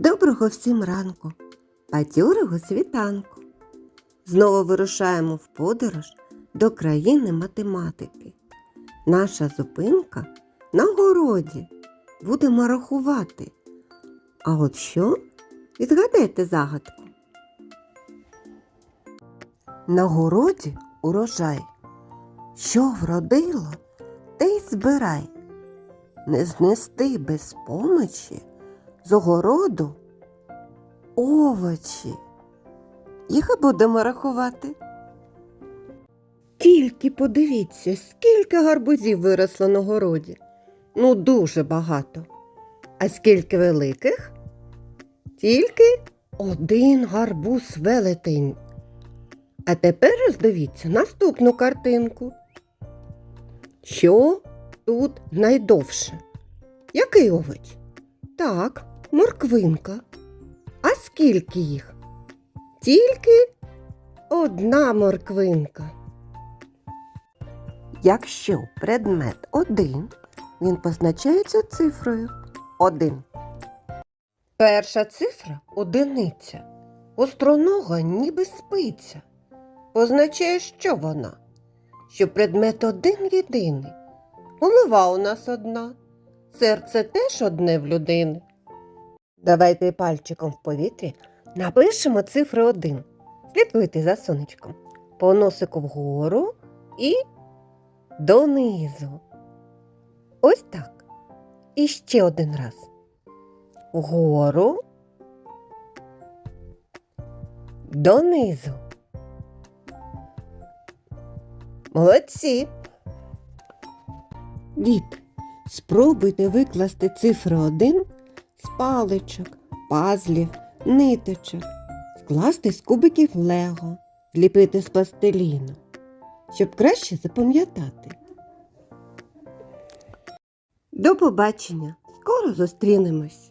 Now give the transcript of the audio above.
Доброго всім ранку, бадьорого світанку. Знову вирушаємо в подорож до країни математики. Наша зупинка на городі. Будемо рахувати. А от що? Відгадайте загадку. На городі урожай. Що вродило, те й збирай. Не знести без помочі з огороду овочі. Їх будемо рахувати. Тільки подивіться, скільки гарбузів виросло на городі. Ну, дуже багато. А скільки великих? Тільки один гарбуз велетень. А тепер роздивіться наступну картинку. Що тут найдовше? Який овоч? Так, морквинка. А скільки їх? Тільки одна морквинка. Якщо предмет один, він позначається цифрою один. Перша цифра одиниця. Остронога ніби спиця. Позначає, що вона? Що предмет один єдиний. Голова у нас одна. Серце теж одне в людини. Давайте пальчиком в повітрі напишемо цифру 1. Слідкуйте за сонечком. По носику вгору і донизу. Ось так. І ще один раз. Вгору. Донизу. Молодці. Дід, спробуйте викласти цифру 1 з паличок, пазлів, ниточок, скласти з кубиків лего, зліпити з пластиліну, щоб краще запам'ятати. До побачення! Скоро зустрінемось!